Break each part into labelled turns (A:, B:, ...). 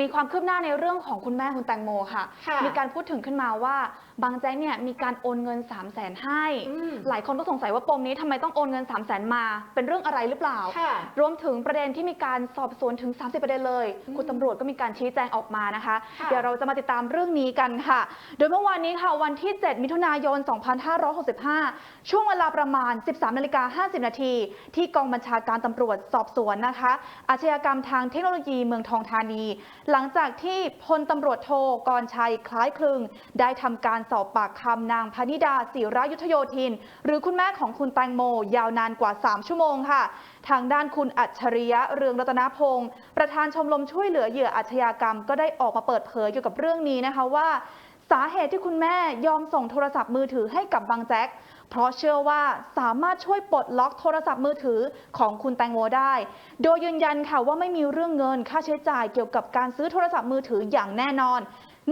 A: มีความคืบหน้าในเรื่องของคุณแม่คุณแตงโมค่ะ
B: ค่ะ
A: มีการพูดถึงขึ้นมาว่า บางแจ๊กเนี่ยมีการโอนเงิน 3 0 0แสนให้
B: อืม
A: หลายคนก็สงสัยว่าปมนี้ทำไมต้องโอนเงิน 3 0 0แสนมา เป็นเรื่องอะไรหรือเปล่า
B: ค่ะ
A: รวมถึงประเด็นที่มีการสอบสวนถึง 30 ประเด็นเลย
B: อืม
A: คุณตำรวจก็มีการชี้แจงออกมานะคะ
B: ค่ะ
A: เดี๋ยวเราจะมาติดตามเรื่องนี้กันค่ะ โดยเมื่อวานนี้ค่ะวันที่ 7 มิถุนายน 2565 ช่วงเวลาประมาณ 13นาฬิกา50 นาที ที่กองบัญชาการตำรวจสอบสวนนะคะ อาชญากรรมทางเทคโนโลยีเมืองทองธานีหลังจากที่พลตำรวจโทกรชัยคล้ายคลึง ได้ทำการสอบปากคำนางพนิดาศิรายุทธโยธิน หรือคุณแม่ของคุณแตงโม ยาวนานกว่า 3 ชั่วโมงค่ะ ทางด้านคุณอัจฉริยะเรืองรัตนพงศ์ประธานชมรมช่วยเหลือเหยื่ออาชญากรรม ก็ได้ออกมาเปิดเผยเกี่ยวกับเรื่องนี้นะคะว่า สาเหตุที่คุณแม่ยอมส่งโทรศัพท์มือถือให้กับบางแจ็คเพราะเชื่อว่าสามารถช่วยปลดล็อกโทรศัพท์มือถือของคุณแตงโมได้ โดยยืนยันค่ะว่าไม่มีเรื่องเงินค่าใช้จ่ายเกี่ยวกับการซื้อโทรศัพท์มือถืออย่างแน่นอน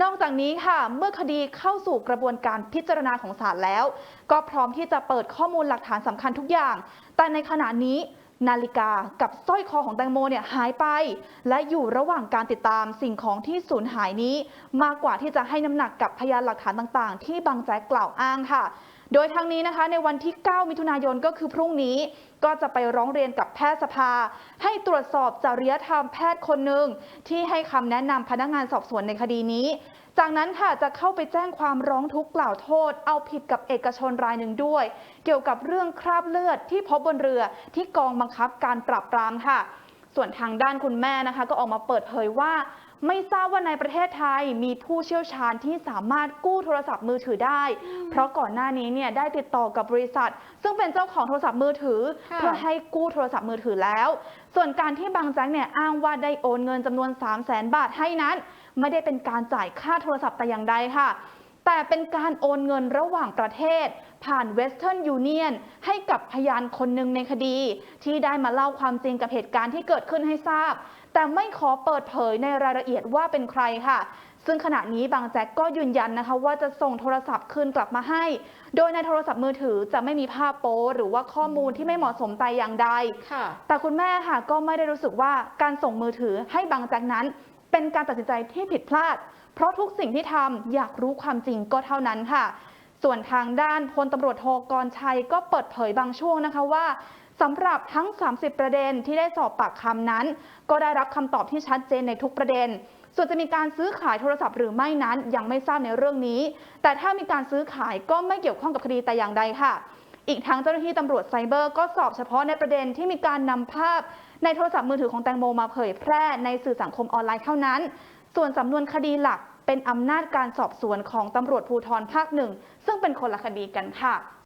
A: นอกจากนี้ค่ะ เมื่อคดีเข้าสู่กระบวนการพิจารณาของศาลแล้ว ก็พร้อมที่จะเปิดข้อมูลหลักฐานสำคัญทุกอย่าง แต่ในขณะนี้ นาฬิกากับสร้อยคอของแตงโมเนี่ยหายไป และอยู่ระหว่างการติดตามสิ่งของที่สูญหายนี้ มากกว่าที่จะให้น้ำหนักกับพยานหลักฐานต่างๆ ที่บางแจ๊กกล่าวอ้างค่ะ โดยทางนี้นะคะในวันที่ 9 มิถุนายนก็คือพรุ่งนี้ก็จะไปร้องเรียนกับแพทยสภา ให้ตรวจสอบจริยธรรมแพทย์คนหนึ่งที่ให้คำแนะนำพนักงานสอบสวนในคดีนี้ จากนั้นค่ะจะเข้าไปแจ้งความร้องทุกข์กล่าวโทษ เอาผิดกับเอกชนรายหนึ่งด้วย เกี่ยวกับเรื่องคราบเลือดที่พบบนเรือที่กองบังคับการปราบปรามค่ะ ส่วนทางด้านคุณแม่นะคะ ก็ออกมาเปิดเผยว่า ไม่ทราบว่าในประเทศไทยมีผู้เชี่ยวชาญที่สามารถกู้โทรศัพท์มือถือได้ เพราะก่อนหน้านี้เนี่ยได้ติดต่อกับบริษัท ซึ่งเป็นเจ้าของโทรศัพท์มือถือ
B: ค่ะ
A: เพื่อให้กู้โทรศัพท์มือถือแล้ว ส่วนการที่บางแจ๊กเนี่ยอ้างว่าได้โอนเงินจำนวน 3 0 0แสนบาทให้นั้น ไม่ได้เป็นการจ่ายค่าโทรศัพท์แต่อย่างใดค่ะ แต่เป็นการโอนเงินระหว่างประเทศ ผ่าน Western Union ให้กับพยานคนหนึ่งในคดี ที่ได้มาเล่าความจริงกับเหตุการณ์ที่เกิดขึ้นให้ทราบ แต่ไม่ขอเปิดเผยในรายละเอียดว่าเป็นใครค่ะ ซึ่งขณะนี้บางแจ็คก็ยืนยันนะคะว่าจะส่งโทรศัพท์คืนกลับมาให้ โดยในโทรศัพท์มือถือจะไม่มีภาพโป๊หรือว่าข้อมูลที่ไม่เหมาะสมแต่อย่างใด
B: ค่ะ
A: แต่คุณแม่ค่ะก็ไม่ได้รู้สึกว่าการส่งมือถือให้บางแจ็คนั้น เป็นการตัดสินใจที่ผิดพลาด เพราะทุกสิ่งที่ทำอยากรู้ความจริงก็เท่านั้นค่ะส่วนทางด้านพลตำรวจโทกรชัยก็เปิดเผยบางช่วงนะคะว่า สำหรับทั้ง 30 ประเด็นที่ได้สอบปากคำนั้น ก็ได้รับคำตอบที่ชัดเจนในทุกประเด็น ส่วนจะมีการซื้อขายโทรศัพท์หรือไม่นั้นยังไม่ทราบในเรื่องนี้ แต่ถ้ามีการซื้อขายก็ไม่เกี่ยวข้องกับคดีแต่อย่างใดค่ะ อีกทั้งเจ้าหน้าที่ตำรวจไซเบอร์ก็สอบเฉพาะในประเด็นที่มีการนำภาพ ในโทรศัพท์มือถือของแตงโมมาเผยแพร่ในสื่อสังคมออนไลน์เท่านั้น ส่วนสำนวนคดีหลักเป็นอำนาจการสอบสวนของตำรวจภูธรภาคหนึ่งซึ่งเป็นคนละคดีกันค่ะ